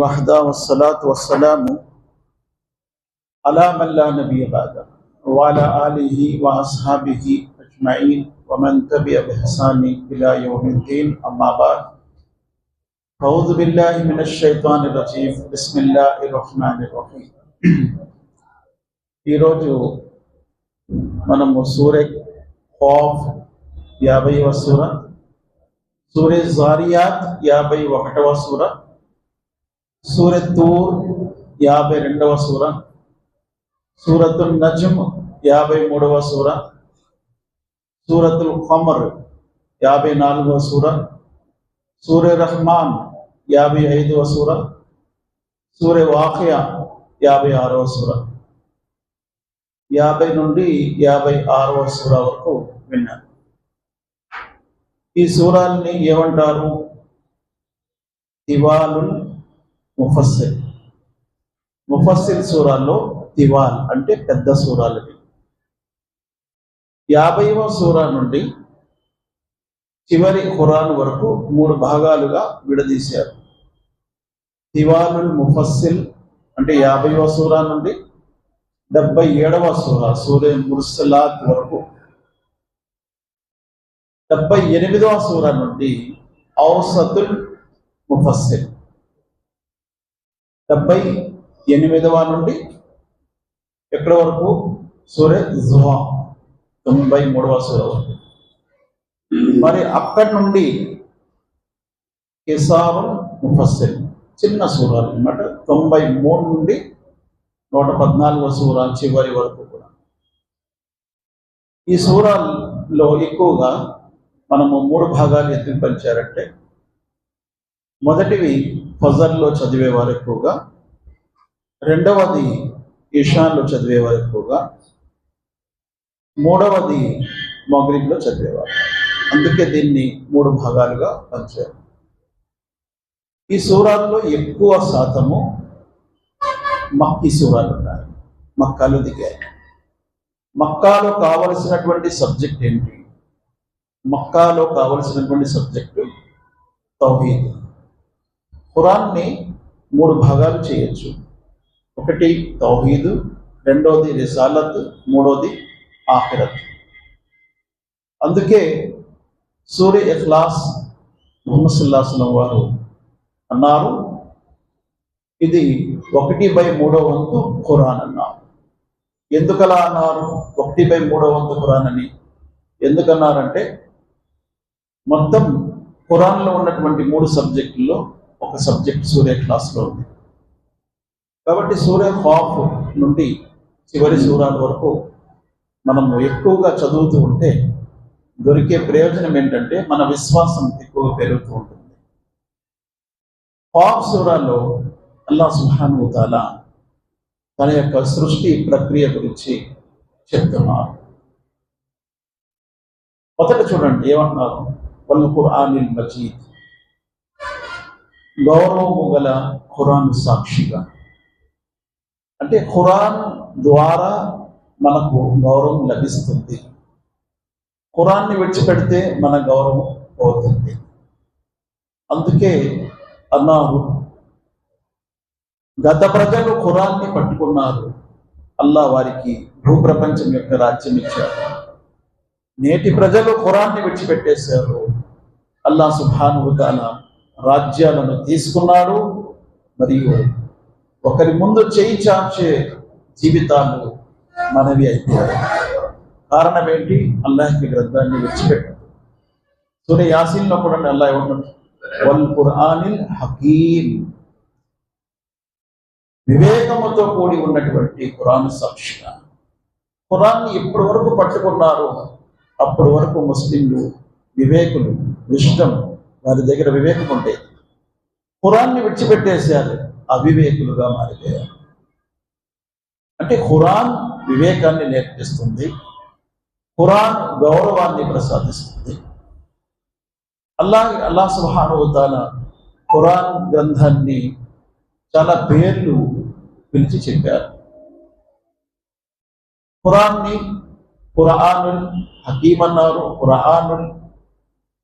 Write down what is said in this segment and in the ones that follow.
وحده والصلاة والسلام على من لا نبي بعده وعلى آله وأصحابه أجمعين ومن تبع بإحسان إلى يوم الدين أما بعد أعوذ بالله من الشيطان الرجيم بسم الله الرحمن الرحيم ఈరోజు మనము సూర్య ఖాఫ్ యాభైవ సూర సూర్య జారియాత్ యాభై ఒకటవ సూర సూర్య యాభై రెండవ సూర. సూరతుల్ నజ్మ్ యాభై మూడవ సూర. సూరతుల్ ఖమర్ యాభై నాలుగవ సూర. సూర్య రహమాన్ యాభై ఐదవ సూర. సూర్య వాఖియా యాభై ఆరవ సూర. యాభై నుండి యాభై ఆరవ సూర వరకు విన్నాను ఈ సూరాల్ని ఏమంటారు? దివాలు ముఫస్సిల్. ముఫస్సిల్ సూరాల్లో తివాల్ అంటే పెద్ద సూరాలు యాభైవ సూరా నుండి చివరి ఖురాన్ వరకు మూడు భాగాలుగా విడదీశారు. తివాలుల్ ముఫస్సిల్ అంటే యాభైవ సూరా నుండి డెబ్బై ఏడవ సూర సూర్య ముర్సలాత్ వరకు. డెబ్బై ఎనిమిదవ సూర నుండి ఔసతుల్ ముఫస్సిల్. డెబ్బై ఎనిమిదవ నుండి ఎక్కడి వరకు? సూర్య జుహా తొంభై మూడవ సూర్య వరకు. మరి అక్కడి నుండి కిసారు ముఫస్సిల్. చిన్న సూరాలు అన్నమాట. తొంభై మూడు నుండి నూట పద్నాలుగో సూర చివరి వరకు కూడా. ఈ సూరాల్లో ఎక్కువగా మనము మూడు భాగాలు ఎందుకు పంచారంటే మొదటివి ఫజర్లో చదివేవారు ఎక్కువగా రెండవది ఇషాన్లో చదివేవారు ఎక్కువగా మూడవది మొగరిబ్లో చదివేవారు అందుకే దీన్ని మూడు భాగాలుగా పంచారు. ఈ సూరాల్లో ఎక్కువ శాతము మక్కి సూరాలు ఉన్నాయి. మక్కాలు దిగాయి. మక్కాలో కావలసినటువంటి సబ్జెక్ట్ ఏంటి? మక్కాలో కావలసినటువంటి సబ్జెక్టు తౌహీద్. ఖురాన్ని మూడు భాగాలు చేయొచ్చు. ఒకటి తౌహీదు రెండోది రిసాలత్ మూడోది ఆఖిరత్. అందుకే సూర్య ఇఖ్లాస్ ముహమ్మద్ సుల్లాహం వారు అన్నారు ఇది ఒకటి బై మూడో వంతు ఖురాన్ అన్నారు. ఎందుకలా అన్నారు ఒకటి బై మూడో వంతు ఖురాన్ అని? ఎందుకన్నారంటే మొత్తం ఖురాన్లో ఉన్నటువంటి మూడు సబ్జెక్టుల్లో ఒక సబ్జెక్ట్ సూర్య క్లాస్లో ఉంది. కాబట్టి సూర్య ఖాఫ్ నుండి చివరి సూరాల వరకు మనము ఎక్కువగా చదువుతూ ఉంటే దొరికే ప్రయోజనం ఏంటంటే మన విశ్వాసం ఎక్కువగా పెరుగుతూ ఉంటుంది. ఖాఫ్ సూరాలో అల్లా సుహాను తన యొక్క సృష్టి ప్రక్రియ గురించి చెప్తున్నారు. మొదట చూడండి ఏమంటున్నారు? వల్ ఖురానిల్ మజీద్. గౌరవము గల ఖురాన్ సాక్షిగా. అంటే ఖురాన్ ద్వారా మనకు గౌరవం లభిస్తుంది. ఖురాన్ని విడిచిపెడితే మన గౌరవం పోతుంది. అందుకే అన్నారు గత ప్రజలు ఖురాన్ని పట్టుకున్నారు. అల్లా వారికి భూప్రపంచం యొక్క రాజ్యం ఇచ్చారు. నేటి ప్రజలు ఖురాన్ని విడిచిపెట్టేశారు. అల్లా సుభానుభూతాల రాజ్యాలను తీసుకున్నాడు. మరియు ఒకరి ముందు చేయి చాచే జీవితాలు మనవి అయిపోయాయి. కారణం ఏంటి? అల్లాహ్కి గ్రంథాన్ని విడిచిపెట్టాడు. సూర్య యాసీన్లో కూడా అల్లా ఏమంటారు వల్ ఖురానిల్ హకీం వివేకముతో కూడి ఉన్నటువంటి ఖురాన్ సాక్షిగా. ఖురాన్ని ఎప్పటి వరకు పట్టుకున్నారో అప్పటి వరకు ముస్లింలు వివేకులు విష్టం వారి దగ్గర వివేకం ఉండేది ఖురాన్ని విడిచిపెట్టేశారు అవివేకులుగా మారిపోయారు. అంటే ఖురాన్ వివేకాన్ని నేర్పిస్తుంది ఖురాన్ గౌరవాన్ని ప్రసాదిస్తుంది. అల్లా అల్లా సుహానుతాల ఖురాన్ గ్రంథాన్ని చాలా పేర్లు పిలిచి చెప్పారు. ఖురాన్ని ఖురానుల్ హకీమన్నారు ఖురానుల్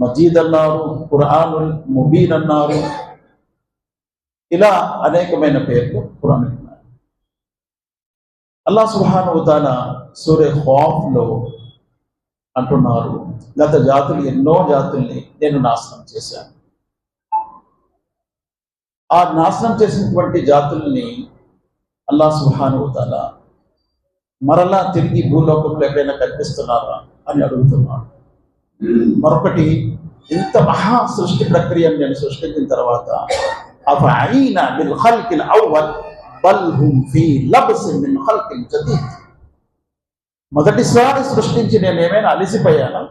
మజీద్ అన్నారు ఖురానుల్ ముబీన్ అన్నారు ఇలా అనేకమైన పేర్లు పురాణాలు ఉన్నాయి అల్లా సుహానుతాన సూర్య లో అంటున్నారు గత జాతులు ఎన్నో జాతుల్ని నేను నాశనం చేశాను ఆ నాశనం చేసినటువంటి జాతుల్ని అల్లా సుహానుతాల మరలా తిరిగి భూలోకంలో ఎక్కడైనా కనిపిస్తున్నారా అని అడుగుతున్నాడు మరొకటి ఇంత మహా సృష్టి ప్రక్రియను నేను సృష్టించిన తర్వాత అఫైనా బిల్ ఖల్కిల్ అవ్వల్ బల్ హుమ్ ఫీ లబ్స్ మిన్ ఖల్కిల్ జదీద్. మొదటిసారి సృష్టించి నేను ఏమైనా అలిసిపోయానా?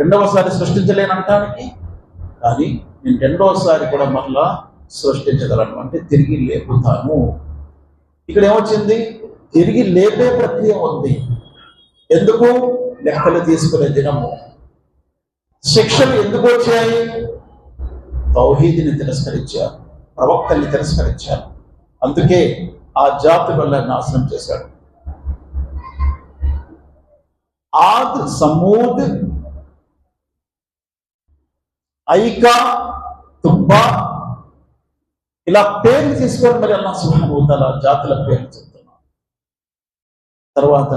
రెండవసారి సృష్టించలేనంటానికి? కానీ నేను రెండవసారి కూడా మరలా సృష్టించగలను అంటే తిరిగి లేపుతాను. ఇక్కడ ఏమొచ్చింది? తిరిగి లేపే ప్రక్రియ ఉంది. ఎందుకు? లెక్కలు తీసుకునే దినము. శిక్షలు ఎందుకు వచ్చాయి? తౌహీదిని తిరస్కరించారు ప్రవక్తల్ని తిరస్కరించారు. అందుకే ఆ జాతి వల్ల నాశనం చేశాడు. ఆద్ సమూద్ ఐకా తుబ్బా ఇలా పేర్లు తీసుకొని మరి అల్లా సుహానుతల జాతుల పేర్లు చెప్తున్నారు. తర్వాత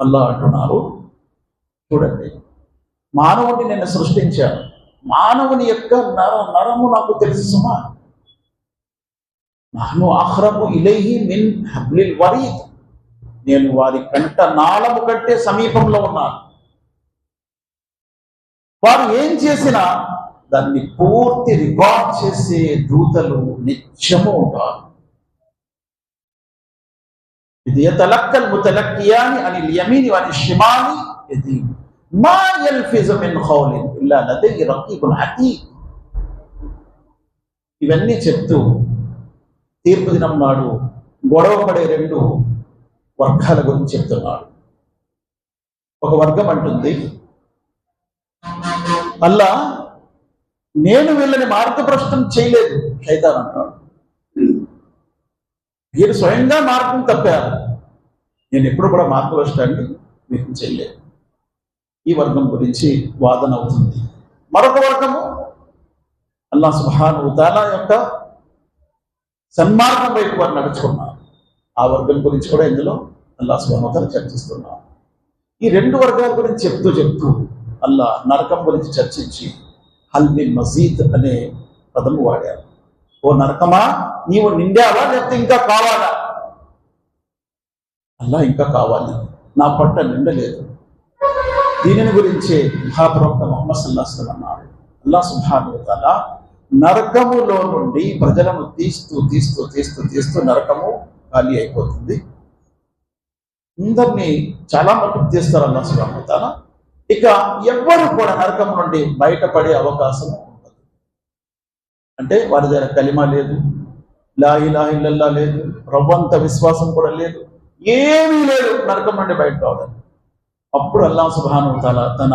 అల్లా అంటున్నారు చూడండి. మానవుడిని నేను సృష్టించాను. మానవుని యొక్క నర నరము నాకు తెలుసు సుమా. నాను అహ్రము ఇలైహి మిన్ హబ్లిల్ వరీద్. నేను వారి కంట నాళము కంటే సమీపంలో ఉన్నాను. వారు ఏం చేసినా దాన్ని పూర్తి రికార్డ్ చేసే దూతలు నిత్యము ఉంటారు. ఇది తలక్కల్ ముతలక్కియాని అని యమీని వారి షిమాని ఇది మా యల్ఫిజు మిన్ ఖౌలిన్ ఇల్లా లదై రకీబున్ అతీద్ ఇవన్నీ చెప్తూ తీర్పు దినం నాడు గొడవ పడే రెండు వర్గాల గురించి చెప్తున్నాడు. ఒక వర్గం అంటుంది అల్లా నేను వీళ్ళని మార్గప్రష్టం చేయలేదు శైతాన్ అంటాడు. వీరు స్వయంగా మార్గం తప్పారు నేను ఎప్పుడు కూడా మార్గప్రష్టాన్ని మీకు చేయలేదు. ఈ వర్గం గురించి వాదన అవుతుంది. మరొక వర్గము అల్లా సుహానుతాలా యొక్క సన్మార్గం వైపు వారు నడుచుకున్నారు. ఆ వర్గం గురించి కూడా ఇందులో అల్లా సుహానుతాల చర్చిస్తున్నారు. ఈ రెండు వర్గాల గురించి చెప్తూ చెప్తూ అల్లా నరకం గురించి చర్చించి హల్మి మజీద్ అనే పదము వాడారు. ఓ నరకమా? నీవు నిండావా? లేకపోతే ఇంకా కావాలా? అల్లా ఇంకా కావాలి. నా పట్ట నిండలేదు దీనిని గురించే మహాప్రవక్త మొహమ్మద్ సల్లాహం అన్నారు అల్లా సుభానుతాల నరకములో నుండి ప్రజలను తీస్తూ తీస్తూ తీస్తూ తీస్తూ నరకము ఖాళీ అయిపోతుంది. అందరినీ చాలా మట్టుకు తీస్తారు అల్లా సుభానుతాల ఇక ఎవ్వరు కూడా నరకం నుండి బయటపడే అవకాశం ఉండదు. అంటే వారి దగ్గర కలిమ లేదు లాహి లాహిల్లల్లా లేదు రవ్వంత విశ్వాసం కూడా లేదు ఏమీ లేదు నరకం నుండి బయట రావడానికి. అప్పుడు అల్లా సుబాను తాలా తన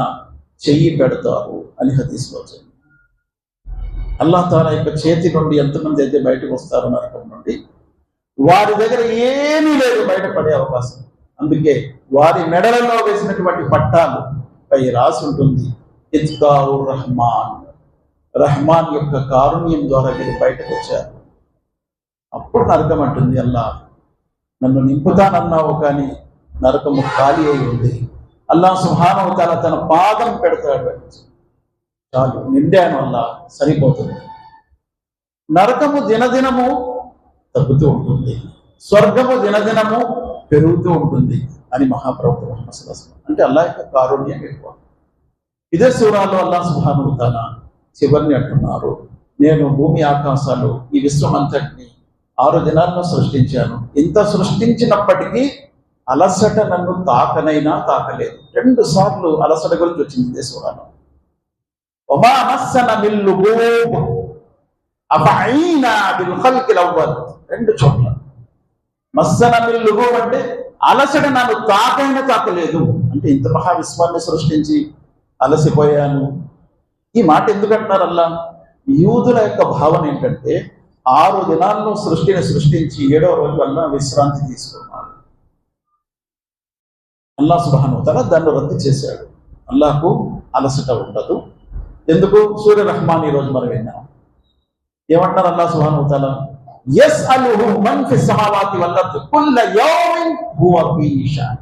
చెయ్యి పెడతారు అని హతీస్లో వచ్చింది. అల్లా తాలా యొక్క చేతి నుండి ఎంతమంది అయితే బయటకు వస్తారో నరకం నుండి వారి దగ్గర ఏమీ లేదు బయటపడే అవకాశం. అందుకే వారి మెడలలో వేసినటువంటి పట్టాలు పై రాసి ఉంటుంది ఇత్కావు రహమాన్. రహమాన్ యొక్క కారుణ్యం ద్వారా మీరు బయటకు వచ్చారు. అప్పుడు నరకం అంటుంది అల్లా నన్ను నింపుతానన్నావు కానీ నరకము ఖాళీ అయి ఉంది. అల్లా సుహానవతాల తన పాదం పెడతాడు. చాలు నిండాను అల్లా సరిపోతుంది. నరకము దినదినము తగ్గుతూ ఉంటుంది. స్వర్గము దినదినము పెరుగుతూ ఉంటుంది అని మహాప్రభుత్వ మహమ్మద్ అంటే అల్లా యొక్క కారుణ్యం ఎక్కువ. ఇదే సూరాలో అల్లా సుబ్హానహు తన చివరిని అంటున్నారు. నేను భూమి ఆకాశాలు ఈ విశ్వం అంతటిని ఆరు దినాల్లో సృష్టించాను. ఇంత సృష్టించినప్పటికీ అలసట నన్ను తాకనైనా తాకలేదు. రెండు సార్లు అలసట గురించి వచ్చింది ఇదే రెండు చోట్ల. మస్సన మిల్లుగో అంటే అలసట నన్ను తాకైనా తాకలేదు. అంటే ఇంత మహా విశ్వాన్ని సృష్టించి అలసిపోయాను. ఈ మాట ఎందుకంటున్నారు అల్లా యూదుల యొక్క భావన ఏంటంటే ఆరు దినాల్లో సృష్టిని సృష్టించి ఏడవ రోజు అల్లా విశ్రాంతి తీసుకున్నాడు అల్లా సుబానుతల దాన్ని రద్దు చేశాడు. అల్లాకు అలసట ఉండదు. ఎందుకు? సూర్య రహమాన్ ఈరోజు మనం విన్నాం. ఏమంటారు అల్లా సుహాన్ ఎస్ అలుహు మన్ ఫి సమావాతి వల్ల కుల్ల యౌమిన్ హువ ఫీ షాన్.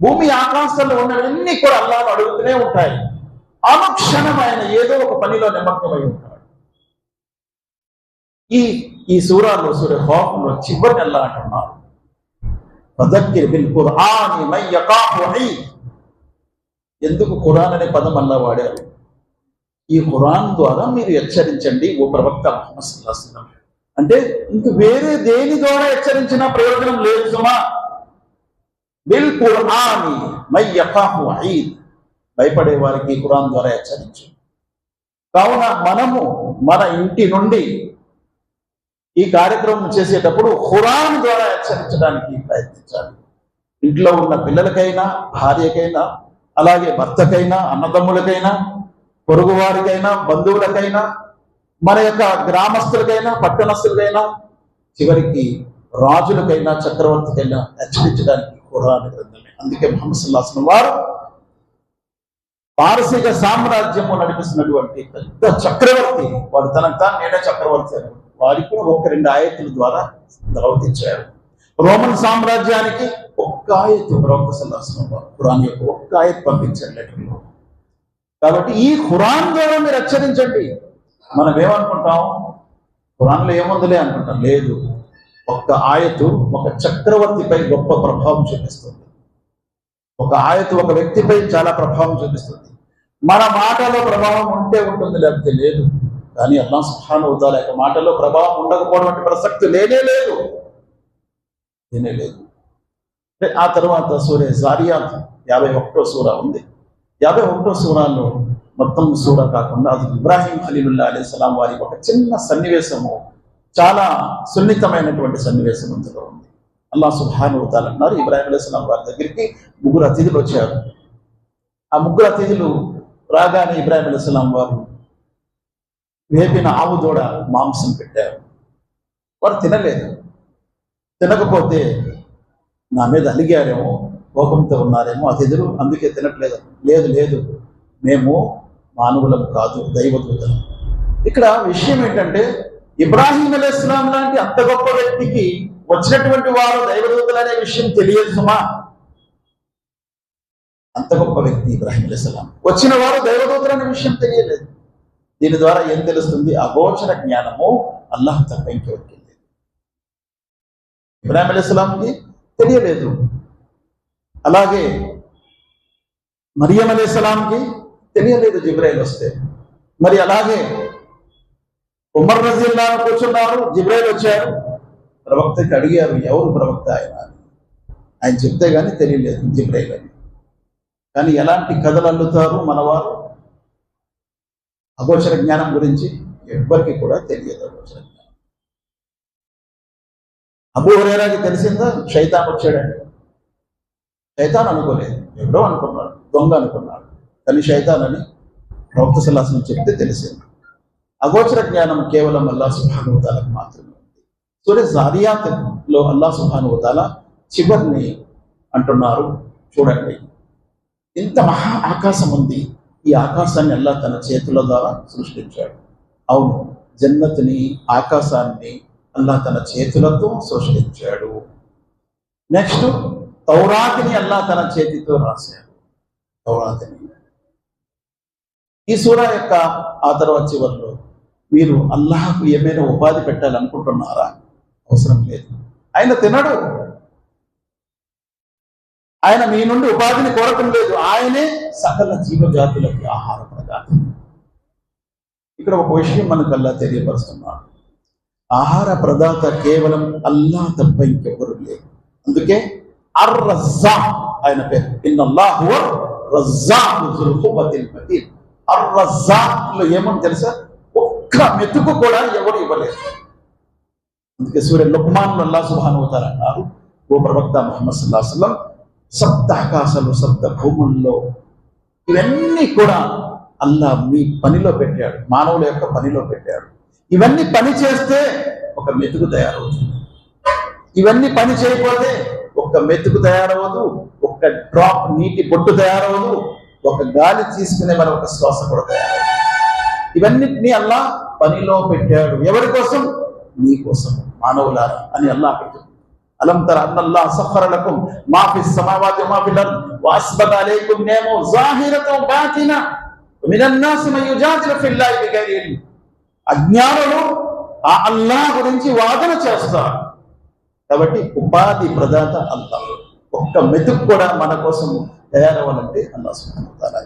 భూమి ఆకాశంలో ఉన్నవన్నీ కూడా అల్లాను అడుగుతూనే ఉంటాయి. అనుక్షణం ఆయన ఏదో ఒక పనిలో నిమగ్నమై ఉంటాడు. ఈ ఈ సూరాలో సూర్య హోకంలో చివరి అల్లా అంటున్నారు ఫదక్కిర్ బిల్ ఖుర్ఆని మై యఖాఫు ఎందుకు ఖురాన్ అనే పదం అలా వాడారు? ఈ ఖురాన్ ద్వారా మీరు హెచ్చరించండి ఓ ప్రవక్త మహమ్మద్ సుల్లాహం అంటే ఇంక వేరే దేని ద్వారా హెచ్చరించినా ప్రయోజనం లేదు సుమా. బిల్ ఖుర్ఆని మై యఖాఫు ఈద్ భయపడే వారికి ఖురాన్ ద్వారా హెచ్చరించు కావున మనము మన ఇంటి నుండి ఈ కార్యక్రమం చేసేటప్పుడు ఖురాన్ ద్వారా హెచ్చరించడానికి ప్రయత్నించాలి. ఇంట్లో ఉన్న పిల్లలకైనా భార్యకైనా అలాగే భర్తకైనా అన్నదమ్ములకైనా పొరుగువారికైనా బంధువులకైనా మన యొక్క గ్రామస్తులకైనా పట్టణస్తులకైనా చివరికి రాజులకైనా చక్రవర్తికైనా హెచ్చరించడానికి ఖురాన్ గ్రంథమే. అందుకే ముహమ్మద్ సల్లాహ్ వారు పారసీక సామ్రాజ్యము నడిపిస్తున్నటువంటి పెద్ద చక్రవర్తి. వాడు తనకు తాను నేనే చక్రవర్తి అని వారికి కూడా ఒక రెండు ఆయతుల ద్వారా ప్రవర్తించారు. రోమన్ సామ్రాజ్యానికి ఒక్క ఆయత్తు ప్రవక్త సల్లాహం ఖురాన్ యొక్క ఒక్క ఆయత్ పంపించారు లెటర్లో కాబట్టి ఈ ఖురాన్ ద్వారా మీరు హెచ్చరించండి. మనం ఏమనుకుంటాం? ఖురాన్లో ఏముందిలే అనుకుంటాం. లేదు. ఒక్క ఆయతు ఒక చక్రవర్తిపై గొప్ప ప్రభావం చూపిస్తుంది. ఒక ఆయతు ఒక వ్యక్తిపై చాలా ప్రభావం చూపిస్తుంది. మన మాటలో ప్రభావం ఉంటే ఉంటుంది లేకపోతే లేదు. కానీ అల్లా సుహాను అవుతాల యొక్క మాటల్లో ప్రభావం ఉండకపోవడం వంటి ప్రసక్తి లేనే లేదు. లేనే లేదు. ఆ తర్వాత సూర్య జారియాత్ యాభై ఒకటో సూర ఉంది. యాభై ఒకటో సూరాల్లో మొత్తం సూర కాకుండా అది ఇబ్రాహీం ఖలీలుల్లా అలీ సలాం వారి ఒక చిన్న సన్నివేశము చాలా సున్నితమైనటువంటి సన్నివేశం అందులో ఉంది. అల్లా సుబ్హాను అవుతాలు అన్నారు ఇబ్రాహీం అలీస్లాం వారి దగ్గరికి ముగ్గురు అతిథులు వచ్చారు. ఆ ముగ్గురు అతిథులు రాగానే ఇబ్రాహీం అలీస్లాం వారు వేపిన ఆవు దూడ మాంసం పెట్టారు. వారు తినలేదు. తినకపోతే నా మీద అలిగారేమో కోపంతో ఉన్నారేమో అతిథులు అందుకే తినట్లేదు. లేదు లేదు మేము మానవులం కాదు దైవదూతలం. ఇక్కడ విషయం ఏంటంటే ఇబ్రాహీం అలైహిస్లాం లాంటి అంత గొప్ప వ్యక్తికి వచ్చినటువంటి వారు దైవదూతలు అనే విషయం తెలియదు సుమా. అంత గొప్ప వ్యక్తి ఇబ్రాహీం అలైహిస్లాం వచ్చిన వారు దైవదూతలు అనే విషయం తెలియలేదు. దీని ద్వారా ఏం తెలుస్తుంది? అగోచర జ్ఞానము అల్లాహ్ తప్ప ఇంకెవరికి లేదు ఇబ్రాహీం అలైహిస్లాంకి తెలియలేదు. అలాగే మరియం అలైహిస్లాంకి తెలియలేదు జిబ్రాయిల్ వస్తే. మరి అలాగే ఉమర్ రజీల్లా కూర్చున్నారు జిబ్రాయిల్ వచ్చారు. ప్రవక్తకి అడిగారు ఎవరు ప్రవక్త ఆయన ఆయన చెప్తే కానీ తెలియలేదు జిబ్రాయిల్ అని. కానీ ఎలాంటి కథలు అల్లుతారు మనవారు? అగోచర జ్ఞానం గురించి ఎవ్వరికి కూడా తెలియదు అగోచర జ్ఞానం. అబూ హురేరాకి తెలిసిందా? శైతాన్ వచ్చాడండి. శైతాన్ అనుకోలేదు. ఎవడో అనుకున్నాడు దొంగ అనుకున్నాడు కానీ శైతాన్ అని ప్రవక్త సలాసనం చెప్తే తెలిసింది. అగోచర జ్ఞానం కేవలం అల్లా సుభానువతాలకు మాత్రమే ఉంది. సూర్య జారియాత్లో అల్లా సుభానువతాల చివరిని అంటున్నారు. చూడండి. ఇంత మహా ఆకాశం ఉంది. ఈ ఆకాశాన్ని అల్లా తన చేతుల ద్వారా సృష్టించాడు. అవును జన్నతిని ఆకాశాన్ని అల్లా తన చేతులతో సృష్టించాడు. నెక్స్ట్ తౌరాతిని అల్లా తన చేతితో రాశాడు. తౌరాతిని. ఈ సూర యొక్క ఆ తర్వాత చివరిలో మీరు అల్లాహకు ఏమైనా ఉపాధి పెట్టాలనుకుంటున్నారా? అవసరం లేదు. ఆయన తినడు. ఆయన మీ నుండి ఉపాధిని కోరటం లేదు. ఆయనే సకల జీవజాతులకి ఆహార ప్రదాత. ఇక్కడ ఒక విషయం మనకు అల్లా తెలియపరుస్తున్నాడు. ఆహార ప్రదాత కేవలం అల్లా తప్ప ఇంకెవరు లేరు. అందుకే అర్ రజ్జా ఆయన పేరు. ఇన్నల్లాహు రజ్జాకు అర్ ఏమని తెలుసా? ఒక్క మెతుకు కూడా ఎవరు ఇవ్వలేదు. అందుకే సూర్య లుక్మాన్ అల్లా సుబ్హానహు అవుతారన్నారు ఓ ప్రవక్త ముహమ్మద్ సల్లల్లాహు అలైహి సప్త ఆకాశాలు సప్త భూముల్లో ఇవన్నీ కూడా అల్లా మీ పనిలో పెట్టాడు మానవుల యొక్క పనిలో పెట్టాడు. ఇవన్నీ పని చేస్తే ఒక మెతుకు తయారవుతుంది. ఇవన్నీ పని చేయకపోతే ఒక్క మెతుకు తయారవదు ఒక్క డ్రాప్ నీటి బొట్టు తయారవదు ఒక గాలి తీసుకునే మన ఒక శ్వాస కూడా తయారవదు ఇవన్నిటినీ అల్లా పనిలో పెట్టాడు. ఎవరి కోసం? నీ కోసం మానవులారా అని అల్లా పెట్టాడు అలం తర అన్నల్లా సఫరలకుం మా ఫి సమావాతి మా ఫిల్ అర్ద్ వాస్బత అలైకుం నేము జాహిరతం బాతినా మినన్ నాస్ ఫిల్లాహి బిగైరి ఇల్మ్ అజ్ఞానులు ఆ అల్లా గురించి వాదన చేస్తారు. కాబట్టి ఉపాధి ప్రదాత అల్లా ఒక్క మెతుకు కూడా మన కోసం తయారవ్వాలంటే అల్లా సుభానుతాల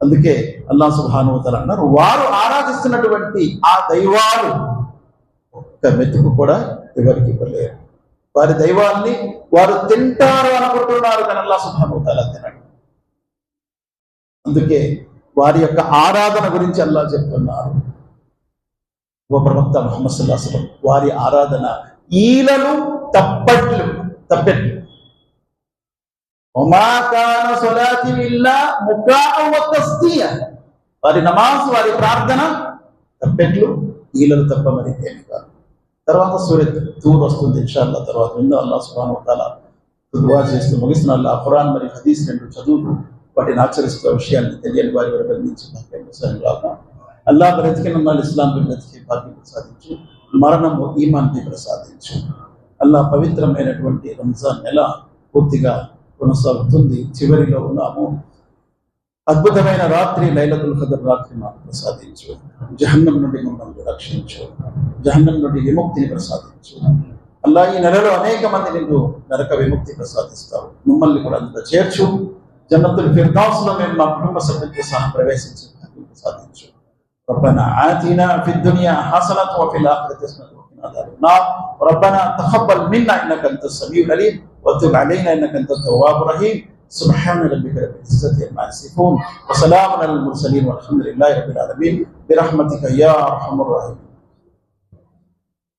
అందుకే అల్లా సుభానువతల అన్నారు. వారు ఆరాధిస్తున్నటువంటి ఆ దైవాలు ఒక్క మెతుకు కూడా ఎవరికి ఇవ్వలేరు. వారి దైవాన్ని వారు తింటారు అనుకుంటున్నారు కానీ అల్లా సుభానువతల తినడు. అందుకే వారి యొక్క ఆరాధన గురించి అల్లా చెప్తున్నారు. ఓ ప్రవక్త ముహమ్మద్ సల్లాహం వారి ఆరాధన ఈలలు తప్పట్లు తప్పెట్లు. వారి నమాజ్ వారి ప్రార్థన తప్పెట్లు ఈలలు తప్ప మరి ఏమి కాదు. తర్వాత సూర్య తూర్ వస్తుంది ఇన్షాల్లా తర్వాత ఉందో అల్లా సుబ్హానహు వ దువా చేస్తూ ముగిసిన అల్లా ఖురాన్ మరి హదీస్ రెండు చదువుతూ వాటిని ఆచరిస్తున్న విషయాన్ని తెలియని వారి వరకు అందించి భాగ్యం ప్రసాదం అల్లా బ్రతికిన వాళ్ళు ఇస్లాం బ్రతికి భాగ్యం ప్రసాదించు మరణము ఈమాన్ని ప్రసాదించు అల్లా పవిత్రమైనటువంటి రంజాన్ నెల పూర్తిగా కొనసాగుతుంది. చివరిలో ఉన్నాము. అద్భుతమైన రాత్రి లైలతుల్ ఖదర్ రాత్రి మాకు ప్రసాదించు. జహన్నం నుండి మమ్మల్ని రక్షించు. జహన్నం నుండి విముక్తిని ప్రసాదించు అల్లా ఈ నెలలో అనేక మంది నిన్ను నరక విముక్తి ప్రసాదిస్తావు మమ్మల్ని కూడా అందులో చేర్చు జన్నతుల్ ఫిర్దౌస్ లో మేము మా కుటుంబ సభ్యులతో సహా ప్రవేశించి భాగ్యం ప్రసాదించు ربنا آتنا في الدنيا حسنة وفي الآخرة حسنة وقنا عذاب النار ربنا تقبل منا إنك أنت السميع العليم وتب علينا إنك أنت التواب الرحيم سبحان ربك رب العزة عما يصفون وسلام على المرسلين والحمد لله رب العالمين برحمتك يا أرحم الراحمين